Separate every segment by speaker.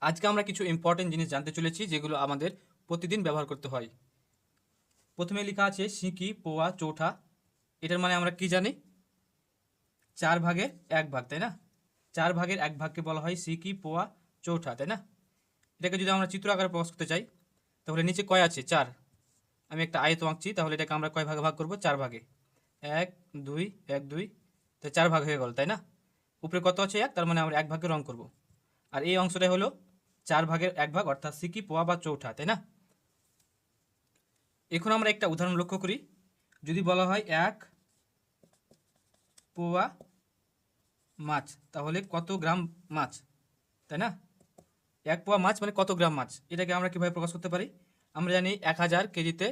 Speaker 1: আজকে আমরা কিছু ইম্পর্টেন্ট জিনিস জানতে চলেছি, যেগুলো আমাদের প্রতিদিন ব্যবহার করতে হয়। প্রথমে লেখা আছে, সিকি, পোয়া, চৌঠা। এটার মানে আমরা কি জানি? চার ভাগের এক ভাগ, তাই না? চার ভাগের এক ভাগকে বলা হয় সিকি, পোয়া, চৌঠা, তাই না? এটাকে যদি আমরা চিত্র আকারে প্রকাশ করতে চাই, তাহলে নিচে কয় আছে? চার। আমি একটা আয়ত আঁকছি, তাহলে এটাকে আমরা কয় ভাগে ভাগ করব? চার ভাগে। এক, দুই এক, দুই। তো চার ভাগ হয়ে গেল, তাই না? উপরে কত আছে? এক, তার মানে আমরা এক ভাগে রং করব। আর এই অংশটাই হলো চার ভাগের এক ভাগ, অর্থাৎ সিকি, পোয়া বা চৌঠা, তাই না? এখন আমরা একটা উদাহরণ লক্ষ্য করি। যদি বলা হয় এক পোয়া মাছ, তাহলে কত গ্রাম মাছ, তাই না? এক পোয়া মাছ মানে কত গ্রাম মাছ? এটাকে আমরা কীভাবে প্রকাশ করতে পারি? আমরা জানি এক হাজার কেজিতে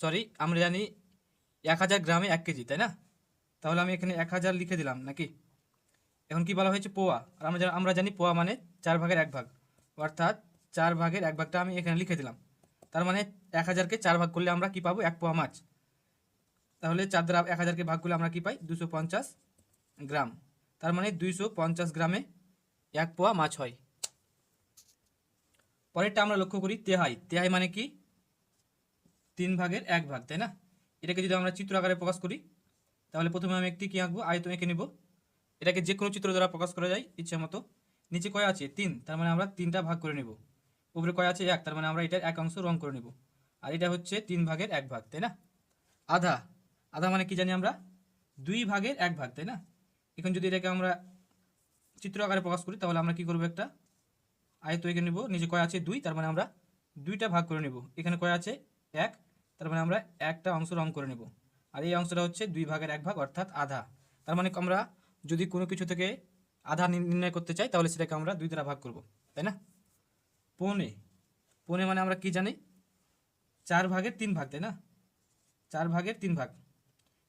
Speaker 1: সরি আমরা জানি এক হাজার গ্রামে এক কেজি, তাই না? তাহলে আমি এখানে এক হাজার লিখে দিলাম, নাকি? এখন কি বলা হয়েছে পোয়া? আর আমরা আমরা জানি পোয়া মানে চার ভাগের এক ভাগ। অর্থাৎ চার ভাগের এক ভাগটা আমি এখানে লিখে দিলাম। তার মানে এক হাজারকে চার ভাগ করলে আমরা কি পাবো? এক পোয়া মাছ। তাহলে চার দ্বারা এক হাজারকে ভাগ করলে আমরা কি পাই? দুশো পঞ্চাশ গ্রাম। তার মানে দুইশো পঞ্চাশ গ্রামে এক পোয়া মাছ হয়। পরেরটা আমরা লক্ষ্য করি তেহাই। তেহাই মানে কি? তিন ভাগের এক ভাগ, তাই না? এটাকে যদি আমরা চিত্র আকারে প্রকাশ করি, তাহলে প্রথমে আমি একটি কি আঁকবো? আয়তন এঁকে নিব। এটাকে যে কোনো চিত্র দ্বারা প্রকাশ করা যায়, ইচ্ছে মতো। নিচে কয় আছে? তিন। তার মানে আমরা তিনটা ভাগ করে নেব। উপরে কয় আছে? এক। তার মানে আমরা এটার এক অংশ রং করে নেব। আর এটা হচ্ছে তিন ভাগের এক ভাগ, তাই না? আধা। আধা মানে কি জানি আমরা? দুই ভাগের এক ভাগ, তাই না? এখন যদি এটাকে আমরা চিত্র আকারে প্রকাশ করি, তাহলে আমরা কি করব একটা? আয়ত এঁকে নেব। নিচে কয় আছে? দুই। তার মানে আমরা দুইটা ভাগ করে নেব। এখানে কয় আছে? এক। তার মানে আমরা একটা অংশ রং করে নেব। আর এই অংশটা হচ্ছে দুই ভাগের এক ভাগ, অর্থাৎ আধা। তার মানে আমরা যদি কোনো কিছু থেকে আধা নির- নির্ণয় করতে চাই, তাহলে সেটাকে আমরা দুই দ্বারা ভাগ করব, তাই না? পৌনে। পৌনে মানে আমরা কি জানি? চার ভাগের তিন ভাগ, তাই না? চার ভাগের তিন ভাগ।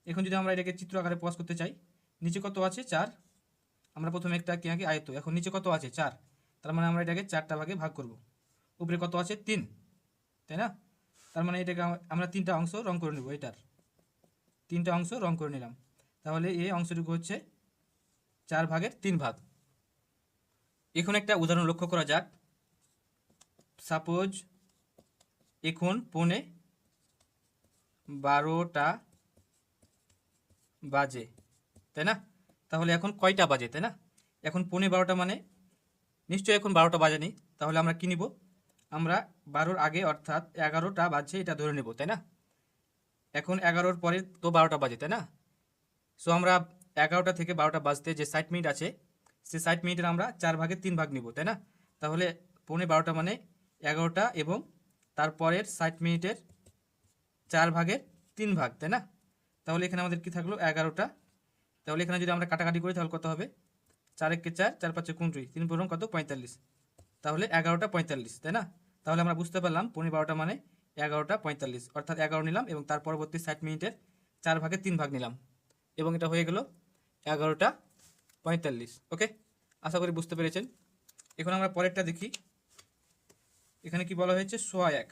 Speaker 1: এখন যদি আমরা এটাকে চিত্র আকারে প্রকাশ করতে চাই, নিচে কত আছে? চার। আমরা প্রথমে একটা কি আঁকি? আয়ত এখন নিচে কত আছে? চার। তার মানে আমরা এটাকে চারটা ভাগে ভাগ করব। উপরে কত আছে? তিন। তাই না? তার মানে এটাকে আম- আমরা তিনটা অংশ রং করে নেব, এটার। তিনটা অংশ রং করে নিলাম। তাহলে এই অংশটুকু হচ্ছে চার ভাগের তিন ভাগ। এখন একটা উদাহরণ লক্ষ্য করা যাক। সাপোজ এখন পৌনে বারোটা বাজে, তাই না? তাহলে এখন কয়টা বাজে, তাই না? এখন পৌনে বারোটা মানে নিশ্চয়ই এখন বারোটা বাজে বাজেনি, তাহলে আমরা কি নিব? আমরা বারোর আগে অর্থাৎ এগারোটা বাজছে এটা ধরে নেব, তাই না? এখন এগারোর পরে তো বারোটা বাজে, তাই না? সো আমরা এগারোটা থেকে বারোটা বাজতে যে ষাট মিনিট আছে, সেই ষাট মিনিটের আমরা চার ভাগে তিন ভাগ নিব, তাই না? তাহলে পৌনে বারোটা মানে এগারোটা এবং তারপরের ষাট মিনিটের চার ভাগের তিন ভাগ, তাই না? তাহলে এখানে আমাদের কি থাকল? এগারোটা। তাহলে এখানে যদি আমরা কাটাকাটি করি, তাহলে কত হবে? চার একে চার চার পাঁচে কুড়ি, তিন পনেরো কত? পঁয়তাল্লিশ। তাহলে এগারোটা পঁয়তাল্লিশ, তাই না? তাহলে আমরা বুঝতে পারলাম পনেরো বারোটা মানে এগারোটা পঁয়তাল্লিশ। অর্থাৎ এগারো নিলাম এবং তার পরবর্তী ষাট মিনিটের চার ভাগে তিন ভাগ নিলাম। এবং এটা হয়ে গেল এগারোটা পঁয়তাল্লিশ ওকে আশা করি বুঝতে পেরেছেন। এখন আমরা পরেরটা দেখি। এখানে কি বলা হয়েছে? সোয়া এক।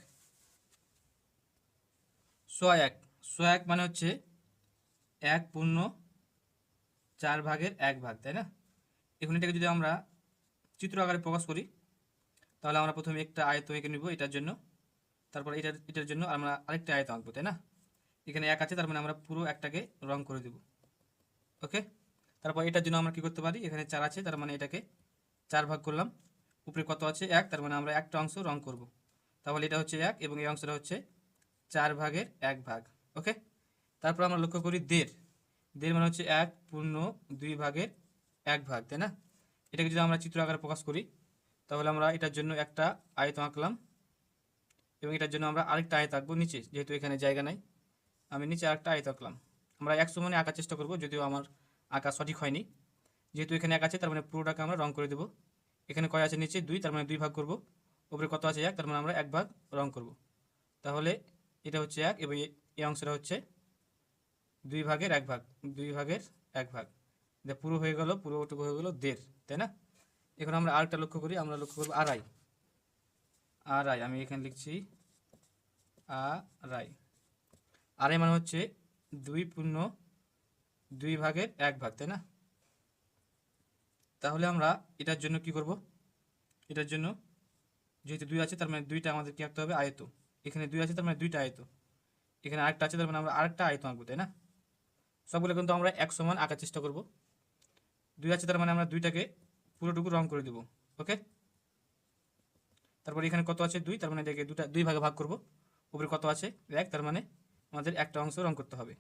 Speaker 1: সোয়া এক। সোয়া এক মানে হচ্ছে এক পূর্ণ চার ভাগের এক ভাগ, তাই না? এখন এটাকে যদি আমরা চিত্র আকারে প্রকাশ করি, তাহলে আমরা প্রথমে একটা আয়ত এঁকে নিব এটার জন্য। তারপর এটার এটার জন্য আমরা আরেকটা আয়ত আঁকবো, তাই না? এখানে এক আছে, তার মানে আমরা পুরো একটাকে রং করে দেব ওকে তারপর এটার জন্য আমরা কি করতে পারি? এখানে চার আছে, তার মানে এটাকে চার ভাগ করলাম। উপরে কত আছে? এক, তার মানে আমরা একটা অংশ রং করব। তাহলে এটা হচ্ছে এক এবং এই অংশটা হচ্ছে চার ভাগের এক ভাগ, ওকে? তারপর আমরা লক্ষ্য করি দেড়। দেড় মানে হচ্ছে এক পূর্ণ দুই ভাগের এক ভাগ, তাই না? এটাকে যদি আমরা চিত্র আকারে প্রকাশ করি, তাহলে আমরা এটার জন্য একটা আয়ত আঁকলাম এবং এটার জন্য আমরা আরেকটা আয়ত আঁকবো নিচে, যেহেতু এখানে জায়গা নাই। আমি নিচে আরেকটা আয়ত আঁকলাম। আমরা একশো মানে আঁকার চেষ্টা করব, যদিও আমার আঁকা সঠিক হয়নি। যেহেতু এখানে এক আছে, তার মানে পুরোটাকে আমরা রং করে দেবো। এখানে কয় আছে নিচে? দুই, তার মানে দুই ভাগ করব। উপরে কত আছে? এক, তার মানে আমরা এক ভাগ রং করব। তাহলে এটা হচ্ছে এক এবং এই অংশটা হচ্ছে দুই ভাগের এক ভাগ। দুই ভাগের এক ভাগ। এটা পুরো হয়ে গেল পুরোটুকু হয়ে গেল দেড়, তাই না? এখন আমরা আরেকটা লক্ষ্য করি, আমরা লক্ষ্য করব আড়াই। আড়াই, আমি এখানে লিখছি আড়াই। আড়াই মানে হচ্ছে দুই পূর্ণ দুই ভাগের এক ভাগ, তাই না? তাহলে আমরা এটার জন্য কি করব? এটার জন্য যেহেতু দুই আছে, তার মানে দুইটা আমাদের কি আঁকতে হবে? আয়ত। এখানে দুই আছে, তার মানে দুইটা আয়ত। এখানে আরেকটা আছে, তার মানে আমরা আরেকটা আয়ত আঁকবো, তাই না? সবগুলো কিন্তু আমরা এক সমান আঁকার চেষ্টা করব। দুই আছে, তার মানে আমরা দুইটাকে পুরোটুকু রং করে দেবো, ওকে? তারপর এখানে কত আছে? দুই, তার মানে এটাকে দুটা, দুই ভাগে ভাগ করব। উপরে কত আছে? এক, তার মানে আমাদের একটা অংশ রং করতে হবে।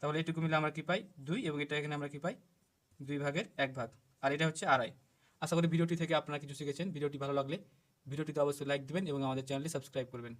Speaker 1: তাহলে এটুকু মিলে আমরা কি পাই? দুই, এবং এটা এখানে আমরা কি পাই? দুই ভাগের এক ভাগ। আর এটা হচ্ছে আড়াই। আশা করি ভিডিওটি থেকে আপনারা কিছু শিখেছেন। ভিডিওটি ভালো লাগলে ভিডিওটিতে অবশ্যই লাইক দেবেন এবং আমাদের চ্যানেলটি সাবস্ক্রাইব করবেন।